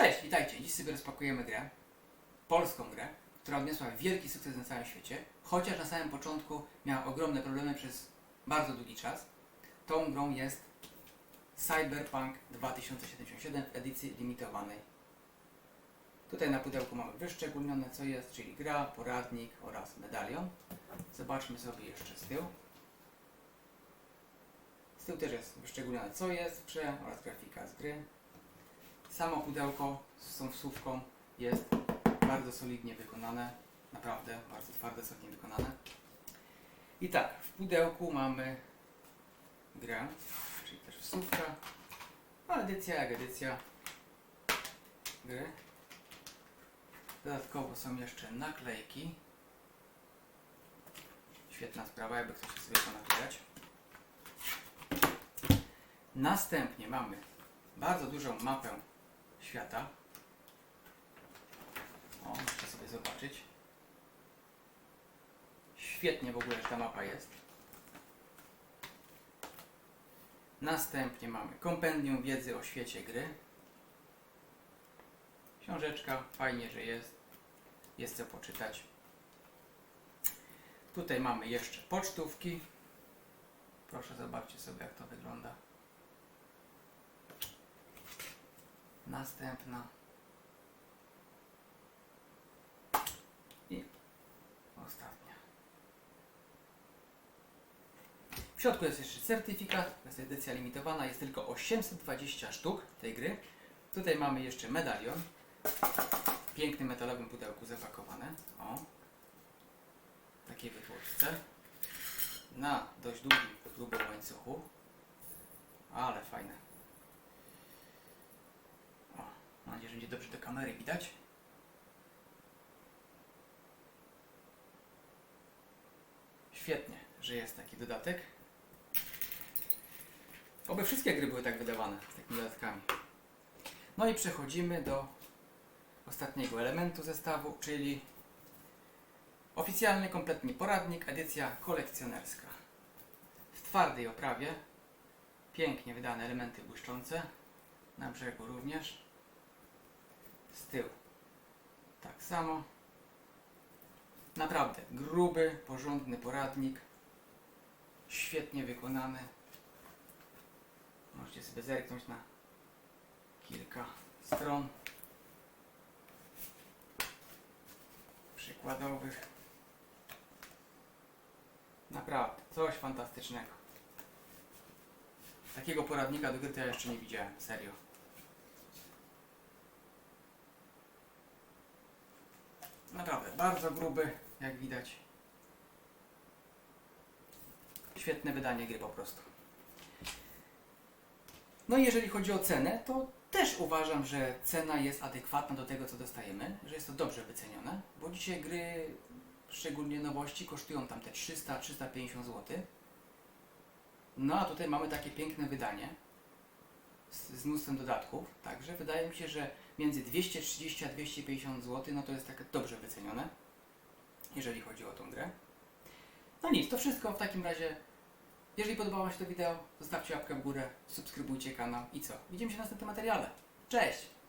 Cześć, witajcie. Dziś sobie rozpakujemy grę, polską grę, która odniosła wielki sukces na całym świecie, chociaż na samym początku miała ogromne problemy przez bardzo długi czas. Tą grą jest Cyberpunk 2077 w edycji limitowanej. Tutaj na pudełku mamy wyszczególnione co jest, czyli gra, poradnik oraz medalion. Zobaczmy sobie jeszcze z tyłu. Z tyłu też jest wyszczególnione co jest w grze oraz grafika z gry. Samo pudełko z tą wsówką jest bardzo solidnie wykonane. Naprawdę bardzo twarde, solidnie wykonane. I tak, w pudełku mamy grę, czyli też wsówka. No, edycja jak edycja gry. Dodatkowo są jeszcze naklejki. Świetna sprawa, jakby ktoś sobie to naklejać. Następnie mamy bardzo dużą mapę świata. O, możecie sobie zobaczyć. Świetnie w ogóle, że ta mapa jest. Następnie mamy kompendium wiedzy o świecie gry. Książeczka, fajnie, że jest. Jest co poczytać. Tutaj mamy jeszcze pocztówki. Proszę zobaczcie sobie jak to wygląda. Następna. I ostatnia. W środku jest jeszcze certyfikat, to jest edycja limitowana, jest tylko 820 sztuk tej gry. Tutaj mamy jeszcze medalion. W pięknym metalowym pudełku zapakowane. O. Takiej wytłoczce. Na dość długim, grubym łańcuchu. Ale fajne. Że będzie dobrze do kamery widać. Świetnie, że jest taki dodatek. Oby wszystkie gry były tak wydawane, z takimi dodatkami. No i przechodzimy do ostatniego elementu zestawu, czyli oficjalny, kompletny poradnik, edycja kolekcjonerska. W twardej oprawie, pięknie wydane elementy błyszczące, na brzegu również, z tyłu tak samo. Naprawdę gruby, porządny poradnik, świetnie wykonany. Możecie sobie zerknąć na kilka stron przykładowych. Naprawdę, coś fantastycznego. Takiego poradnika do gry to ja jeszcze nie widziałem, serio. Naprawdę, bardzo gruby, jak widać. Świetne wydanie gry po prostu. No i jeżeli chodzi o cenę, to też uważam, że cena jest adekwatna do tego, co dostajemy, że jest to dobrze wycenione, bo dzisiaj gry, szczególnie nowości, kosztują tam te 300-350 zł. No a tutaj mamy takie piękne wydanie z, z mnóstwem dodatków, także wydaje mi się, że między 230 a 250 zł, no to jest tak dobrze wycenione, jeżeli chodzi o tą grę. No nic, to wszystko w takim razie. Jeżeli podobało Wam się to wideo, zostawcie łapkę w górę, subskrybujcie kanał i co? Widzimy się w następnym materiale. Cześć!